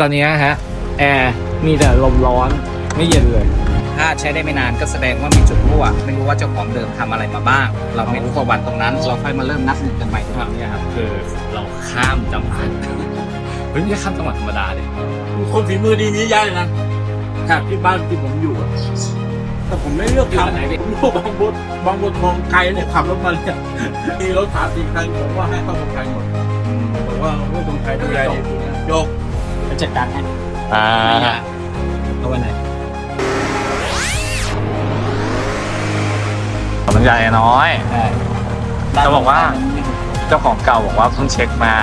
ตอนนี้ฮะแอร์มีแต่ลมร้อนไม่เย็นเลย ถ้าใช้ได้ไม่นานก็แสดงว่ามีจุดรั่วไม่รู้ว่าเจ้าของเดิมทำอะไรมาบ้าง เราไม่รู้ประวัติตรงนั้น เราค่อยมาเริ่มนับหนึ่งกันใหม่ครั้งเนี้ยครับคือเราข้ามจังหวัดเฮ้ยไม่ใช่ข้ามจังหวัดธรรมดาเลยคนฝีมือดีนี้ย้ายเลยนะแถบที่บ้านที่ผมอยู่อะแต่ผมไม่เลือกทำไหนผมอยู่บางบดบางบดทองไกลเนี่ยขับรถมาเนี่ยมีรถถามสี่คันผมว่าให้เข้าคนไทยหมดผมว่าเรื่องคนไทยดูแลดียก จะจัดการให้อ่าเอาไว้ไหนขอน้ำยาแอร์น้อยจะบอกว่า เจ้าของเก่าบอกว่าเพิ่งเช็คมา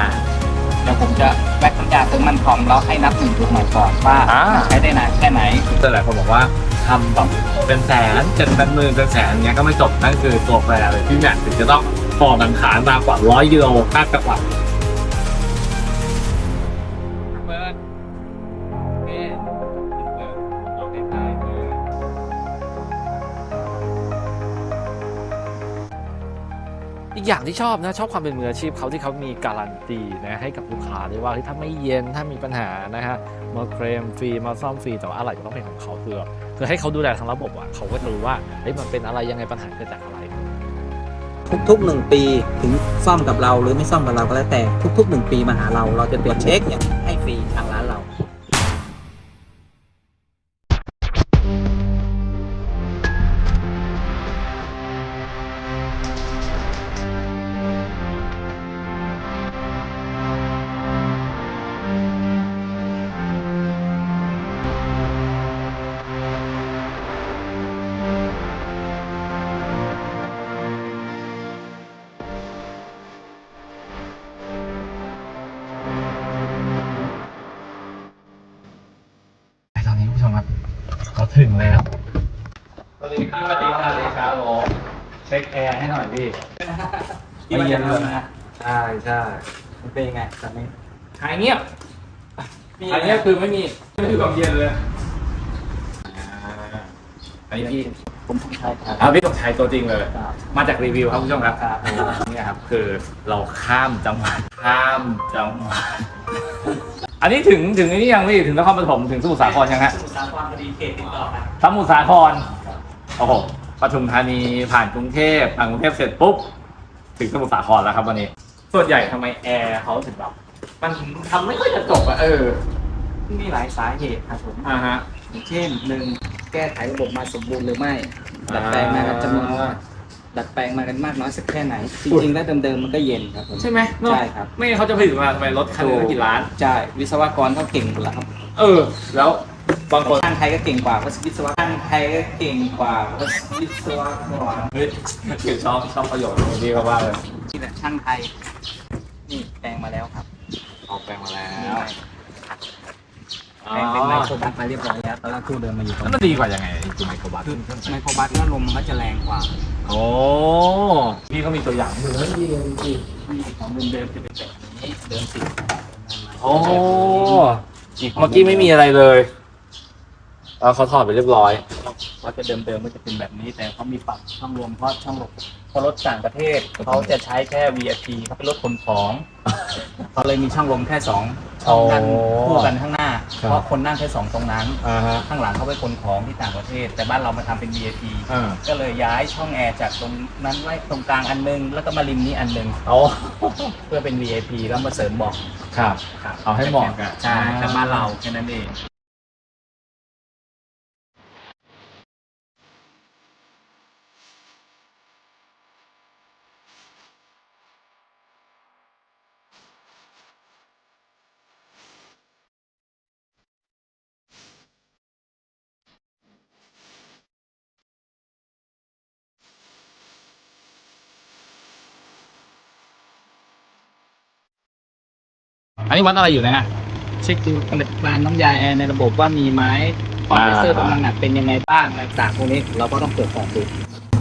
เดี๋ยวผมจะแวะน้ำยาเติมมันพร้อมแล้วให้นับหนึ่งดูใหม่ก่อนว่าอ่า ใช้ได้นานแค่ไหน แต่หลายคนบอกว่าทำแบบเป็นแสนเจ็ดเป็นหมื่นเป็นแสนเงี้ยก็ไม่จบนั่นคือตัวแปรเลยที่เนี่ยถึงจะต้องฟอดังขานมากกว่าร้อยกิโลคาดกระบะเกอย่างที่ชอบนะชอบความเป็นมืออาชีพเขาที่เขามีการันตีนะให้กับลูกค้าด้วยว่าถ้าไม่เย็นถ้ามีปัญหานะฮะมาเคลมฟรีมาซ่อมฟรีแต่ว่าอะไรก็ต้องเป็นของเขาเพื่อคือให้เขาดูแลทั้งระบบอะเขาก็จะรู้ว่าเฮ้ยมันเป็นอะไรยังไงปัญหาเกิดจากอะไร ทุกๆหนึ่งปีถึงซ่อมกับเราหรือไม่ซ่อมกับเราก็แล้วแต่ทุกๆหนึ่งปีมาหาเราเราจะตรวจเช็คเนี่ยให้ฟรีทาง ชมครับเราถึงแล้วสวัสดีครับสวัสดีครับสวัสดีครับผมเช็คแอร์ให้หน่อยพี่ไม่เย็นเลยนะใช่ใช่มันเป็นยังไงตอนนี้หายเงียบหายเงียบคือไม่มีไม่มีความเย็นเลยอันนี้พี่ผมต้องใช้ครับเอาพี่ต้องใช้ตัวจริงเลยครับมาจากรีวิวครับคุณผู้ชมครับครับนี่ครับคือเราข้ามจังหวัดข้ามจังหวัด อันนี้ถึงถึงนี่ยังพี่ถึงนครปฐมถึงสมุทรสาครยังฮะสมุทรสาครพอดีเขตติดต่อกันสมุทรสาครโอ้โหปทุมธานีผ่านกรุงเทพผ่านกรุงเทพเสร็จปุ๊บถึงสมุทรสาครแล้วครับวันนี้ ส่วนใหญ่ทำไมแอร์เขาถึงแบบมันทำไม่ค่อยจะจบอะเออ มีหลายสาเหตุครับผมอ่าฮะอย่างเช่นหนึ่งแก้ไขระบบมาสมบูรณ์หรือไม่ดัดแปลงมากันจำนวน ดัดแปลงมากันมากน้อยสักแค่ไหน จริงๆแล้วเดิมๆมันก็เย็นครับผมใช่ไหมเนอะใช่ครับไม่งั้นเขาจะผลิตมาทำไมรถคันหนึงตั้งกี่ล้าน ใช่วิศวกรเขาเก่งหมดแล้วครับเออ แล้วบางคนช่างไทยก็เก่งกว่าวิศวกรช่างไทยก็เก่งกว่าวิศวกรเฮ้ยคือชอบชอบประโยชน์ของพี่เขาบ้างเลยนี่แหละช่างไทยนี่แปลงมาแล้วครับออกแปลงมาแล้นี่วไงแปลงเป็นไมโครบัสมาเรียบร้อยแล้วตอนแรกตู้เดิมมาอยู่ตรงแล้วนี้มันดีกว่ายังไงไอ้ตัวไมโครบัสคือไมโครบัสก็ลมมันก็จะแรงกว่า โอ้พี่เขามีตัวอย่างมือให้ดีเลยจริงที่ของเดิมๆจะเป็นแบบนี้เดิมติดโอ้เมื่อกี้ไม่มีอะไรเลยเออเขาถอดไปเรียบร้อยว่าจะเดิมๆมันจะเป็นแบบนี้ แต่เขามีปรับช่องลมเพราะช่องลมเพราะรถต่างประเทศเขาจะใช้แค่ VIP เขาเป็นรถขนของเขาเลยมีช่องลมแค่สอง ช่องกันโอ้คู่กันข้างหน้า ครับ เพราะคนนั่งแค่สองตรงนั้น อ่าฮะ ข้างหลังเขาไปขนของที่ต่างประเทศ แต่บ้านเรามาทำเป็น VIP อ่า ก็เลยย้ายช่องแอร์จากตรงนั้นไว้ตรงกลางอันนึง แล้วก็มาริมนี้อันนึง เอาเพื่อเป็น VIP แล้วมาเสริมเบอกครับ ครับเอาให้เหมาะกับ ใช่แต่บ้านเราแค่นั้นเอง อันนี้วัดอะไรอยู่นะฮะเช็คดูผลิตภัณฑ์น้ำยาแอร์ในระบบว่ามีไหมคอมเพรสเซอร์ตรงนั้นน่ะเป็นยังไงบ้างอะไรต่างพวกนี้เราก็ต้องตรวจสอบดู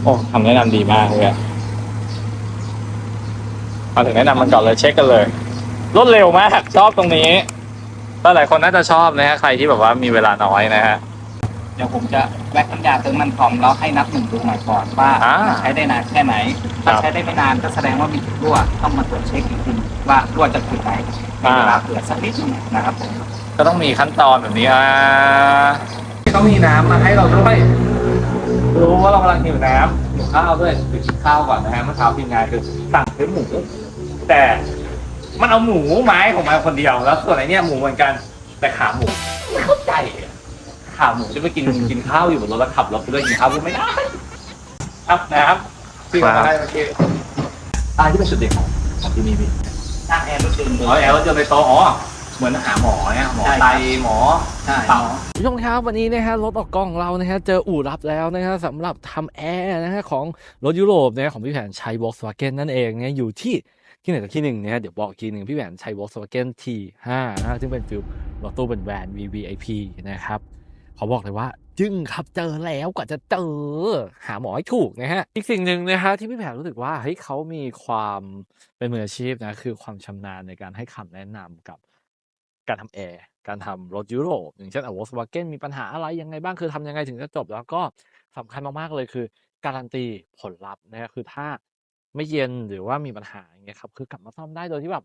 โอ้ทำแนะนำดีมากเลยอะมาถึงแนะนำมันก่อนเลยเช็คกันเลย รวดเร็วมากชอบตรงนี้ก็หลายคนน่าจะชอบนะฮะใครที่แบบว่ามีเวลาน้อยนะฮะ เดี๋ยวผมจะแวะน้ำยาเติมมันพร้อมแล้วให้นับหนึ่งดูหน่อยก่อนว่าอ่าใช้ได้นานแค่ไหนครัถ้าบใช้ได้ไม่นานก็แสดงว่ามีจุดรั่วต้องมาตรวจเช็คอีกทีว่ารั่วจากจุดไหนให้เวลาเผื่อสักนิดหนึงนะครับผมก็ต้องมีขั้นตอนแบบนี้อ่าต้องมีน้ำมาให้เราด้วย รู้ว่าเรากำลังหิวน้ำหิวข้าวด้วยไปกินข้าวก่อนนะฮะเมื่อเช้าทีมงานคือสั่งซื้อหมู แต่มันเอาหมูไม้ของมันคนเดียวแล้วส่วนไอ้เนี่ยหมูเหมือนกัน แต่ขาหมูไม่เข้าใจอะ ขาหมูจะไปกินกินข้าวอยู่บนรถแล้วขับรถไปด้วยกินข้าวไม่ได้ครับนะครับที่เรามาให้เมื่อกี้อะไรที่เป็นจุดเด่นของของที่นี่พี่ตั้งแอร์รถยนต์อ๋อแอลเจอในโต๊ะอ๋อเหมือนหาหมอเนี่ยหมอไตหมอใช่เป่าคุณผู้ชมครับวันนี้นะฮะรถออกกล้องของเรานะฮะเจออู่รับแล้วนะฮะสำหรับทำแอร์นะฮะของรถยุโรปนะฮะของพี่แผนชัย Volkswagen นั่นเองเนี่ยอยู่ที่ที่ไหนสักที่หนึ่งนะฮะเดี๋ยวบอกอีกทีหนึ่งพี่แผนชัย Volkswagen T5 นะฮะซึ่งเป็นฟิลรถตู้เป็นแบรนด์ VVIP นะครับ เขาบอกเลยว่า จึงครับเจอแล้วกว่าจะเจอ หาหมอให้ถูกนะฮะ อีกสิ่งหนึ่งนะฮะที่พี่แผนรู้สึกว่าเฮ้ยเขามีความเป็นมืออาชีพนะคือความชำนาญในการให้คำแนะนำกับการทำแอร์การทำรถยุโรป อย่างเช่นอะ Volkswagen มีปัญหาอะไรยังไงบ้างคือทำยังไงถึงจะจบ แล้วก็สำคัญมากๆเลยคือ การันตีผลลัพธ์นะครับคือถ้าไม่เย็นหรือว่ามีปัญหาอย่างเงี้ยครับคือกลับมาซ่อมได้โดยที่แบบ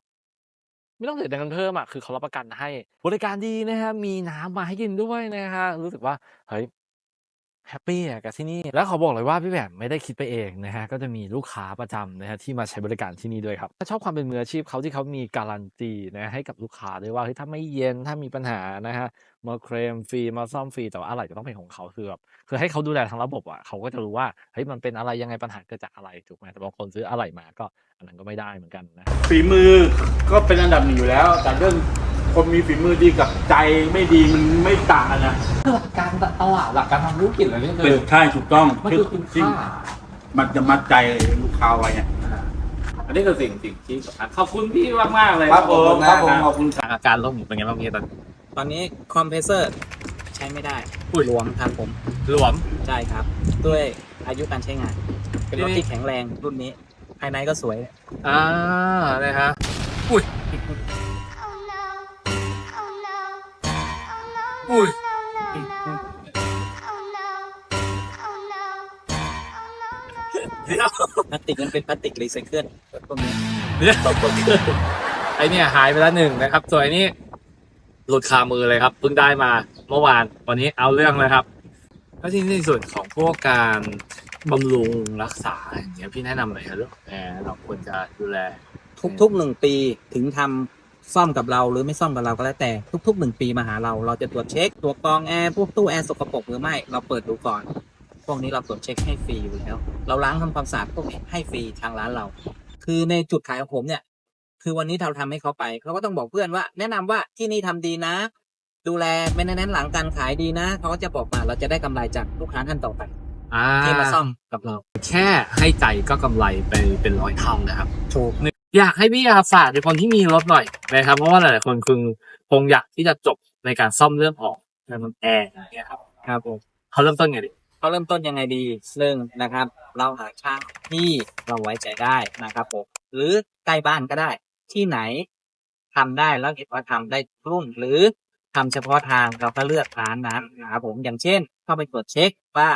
ไม่ต้องเสียเงินเพิ่มอะคือเขารับประกันให้บริการดีนะฮะมีน้ำมาให้กินด้วยนะฮะรู้สึกว่าเฮ้ยแฮปปี้อะกับที่นี่ แล้วขอบอกเลยว่าพี่แหวมไม่ได้คิดไปเองนะฮะก็จะมีลูกค้าประจำนะฮะที่มาใช้บริการที่นี่ด้วยครับชอบความเป็นมืออาชีพเขาที่เขามีการันตีนะให้กับลูกค้าด้วยว่าเฮ้ยถ้าไม่เย็นถ้ามีปัญหานะฮะมาเคลมฟรีมาซ่อมฟรีแต่ว่าอะไรก็ต้องเป็นของเขาคือแบบคือให้เขาดูแลทั้งระบบอะเขาก็จะรู้ว่าเฮ้ยมันเป็นอะไรยังไงปัญหาเกิดจากอะไรถูกไหมแต่บางคนซื้ออะไรมาก็อันนั้นก็ไม่ได้เหมือนกันนะฝีมือ ก็เป็นอันดับหนึ่งอยู่แล้ว แต่เรื่องคนมีฝีมือดีกับใจไม่ดีมันไม่ต่างกันนะหลักการตลาดหลักการทำธุรกิจอะไรนี่เป็คืนอใช่ถูกต้องมันคือคุณที่ค่ามันจะมัดใจลูกค้าไว้ไง อันนี้คือสิ่งสิ่งที่สำคัญขอบคุณพี่มากมากๆเลยครับผมขอบคุณครับผมมากขอบคุณอาการรถหมูเป็นไงบ้างพี่ตอนตอนนี้คอมเพรสเซอร์ใช้ไม่ได้อุ้ยหลวมครับผมหลวม ใช่ครับ ด้วยอายุการใช้งาน เป็นรถนี่ที่แข็งแรงรุ่นนี้ ภายในก็สวย อ่านะฮะ Oh no. Oh no. Oh no. Ui. No, no, no. Oh no. Oh no. Oh no. พลาสติกมันเป็นพลาสติกรีไซเคิลพวกนี้เนี่ยไอเนี่ยหายไปแล้วหนึ่งนะครับ ส่วนไอนี้หลุดคามือเลยครับเพิ่งได้มาเมื่อวานวันนี้เอาเรื่องเลยครับแล้วที่ในส่วนของพวกการบำรุงรักษาอย่างเงี้ยพี่แนะนำหน่อยครับเรื่องของแอร์เราควรจะดูแล ทุกๆหนึ่งปีถึงทำซ่อมกับเราหรือไม่ซ่อมกับเราก็แล้วแต่ทุกๆหนึ่งปีมาหาเรา เราจะตรวจเช็คตัวกรองแอร์พวกตู้แอร์สกปรกหรือไม่เราเปิดดูก่อน พวกนี้เราตรวจเช็คให้ฟรีอยู่แล้ว เราล้างทำความสะอาดพวกนี้ให้ฟรีทางร้านเรา คือในจุดขายของผมเนี่ย คือวันนี้เราทำให้เขาไปเขาก็ต้องบอกเพื่อนว่า แนะนำว่าที่นี่ทำดีนะ ดูแลไม่แน่นหลังการขายดีนะเขาก็จะบอกมาเราจะได้กำไรจากลูกค้าท่านต่อไปอ่าที่มาซ่อมกับเรา แค่ให้ใจก็กำไรไปเป็นร้อยเท่านะครับถูก อยากให้พี่อาฝากในคนที่มีรถหน่อยนะครับ เพราะว่าหลายๆคนคงคงอยากที่จะจบในการซ่อมเรื่องออกในมันแอร์อย่างเงี้ยครับครับผมเขาเริ่มต้นไงดิเขาเริ่มต้นยังไงดีหนึ่งนะครับ เราหาช่างที่เราไว้ใจได้นะครับผมหรือใกล้บ้านก็ได้ ที่ไหนทำได้แล้วเห็นว่าทำได้รุ่นหรือทำเฉพาะทางเราก็เลือกร้านนั้นนะครับผมอย่างเช่น เข้าไปตรวจเช็คว่า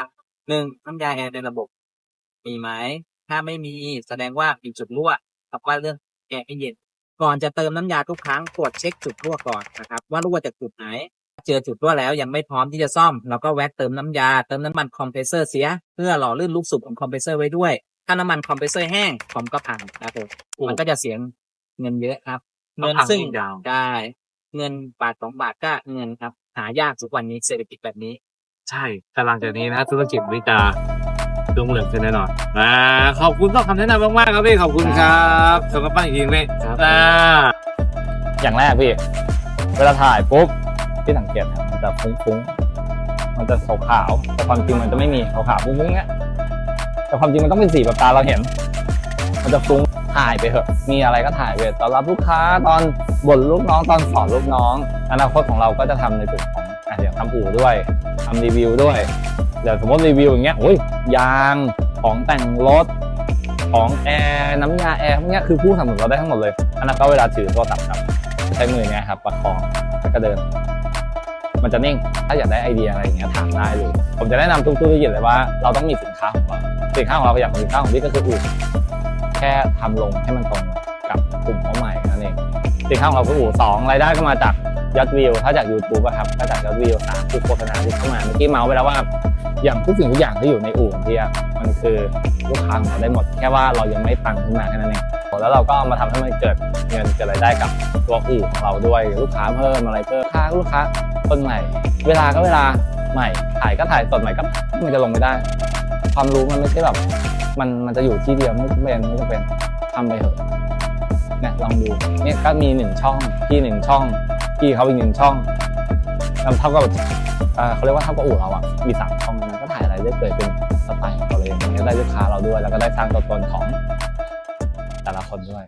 หนึ่งน้ำยาแอร์ในระบบ มีไหมถ้าไม่มีแสดงว่ามีจุดรั่ว กับว่าเรื่องแอร์ไม่เย็น ก่อนจะเติมน้ำยาทุกครั้งตรวจเช็คจุดรั่วก่อนนะครับว่ารั่วจากจุดไหน เจอจุดรั่วแล้วยังไม่พร้อมที่จะซ่อมเราก็แวะเติมน้ำยาเติมน้ำมันคอมเพรสเซอร์เสีย เพื่อหล่อลื่นลูกสูบของคอมเพรสเซอร์ไว้ด้วย ถ้าน้ำมันคอมเพรสเซอร์แห้งคอมก็พังครับผมมันก็จะเสียเงินเยอะครับ เงินซึ่งยาวได้เงินบาทสองบาทก็เงินครับหายากทุกวันนี้เศรษฐกิจแบบนี้ ใช่แต่หลังจากนี้นะธุรกิจวิจา รุ่งเรืองขึ้นแน่นอนอ่าขอบคุณต่อคำแนะนำมากๆครับพี่ขอบคุณครับสำหรับปั้นอีกทีพี่ครับ อ่าอย่างแรกพี่ เวลาถ่ายปุ๊บพี่สังเกตครับมันจะฟุ้งๆ มันจะขาวๆแต่ความจริงมันจะไม่มีขาวๆฟุ้งๆเนี้ยแต่ความจริงมันต้องเป็นสีแบบตาเราเห็น มันจะฟุ้งถ่ายไปเถอะ มีอะไรก็ถ่ายไปตอนรับลูกค้าตอนบ่นลูกน้องตอนสอนลูกน้องอนาคตของเราก็จะทำในจุดของอะอย่างทำอู่ด้วยทำรีวิวด้วย เดี๋ยวสมมติรีวิวอย่างเงี้ยโอ้ยยางของแต่งรถของแอร์น้ำยาแอร์พวกเนี้ยคือผู้สนับสนุนเราได้ทั้งหมดเลยอันนั้นก็เวลาถือโทรศัพท์ครับใช้มือเนี้ยครับประคองแล้วก็เดิน มันจะนิ่งถ้าอยากได้ไอเดียอะไรอย่างเงี้ยถามได้เลยผมจะแนะนำทุกธุรกิจเลยว่าเราต้องมีสินค้าของเราสินค้าของเราอย่างสินค้าของพี่ก็คืออู่แค่ทำลงให้มันตรงกับกลุ่มเป้าหมายนั่นเองสินค้าของเราคืออู่สองรายได้ก็มาจากยอดวิวถ้าจาก YouTube อะครับก็จากยอดวิวตามที่โฆษณาที่เข้ามาเมื่อกี้เมาส์ไปแล้วว่า อย่างทุกสิ่งทุกอย่างที่อยู่ในอู่ของพี่อะมันคือลูกค้าของเราได้หมด แค่ว่าเรายังไม่ตังขึ้นมาแค่นั้นเองแล้วเราก็มาทำให้มันเกิดเงินเกิดรายได้กับตัวอู่ของเราด้วยลูกค้าเพิ่มอะไรเพิ่มค่าลูกค้าคนใหม่ เวลาก็เวลาใหม่ถ่ายก็ถ่ายสดใหม่ก็มันจะลงไม่ได้ ความรู้มันไม่ใช่แบบมันมันจะอยู่ที่เดียวไม่จำเป็นไม่จำเป็นทำไปเถอะเนี่ยลองดูเนี่ยก็มีหนึ่งช่องพี่หนึ่งช่องพี่เขาอีกหนึ่งช่องแล้วเท่ากับ เขาเรียกว่าเท่ากระอู่เราอะมีสามช่องนะก็ถ่ายอะไรได้เกิดเป็นสไตล์ของเราเลยองเงี้ยได้ลูกค้าเราด้วย แล้วก็ได้สร้างตัวตนของแต่ละคนด้วย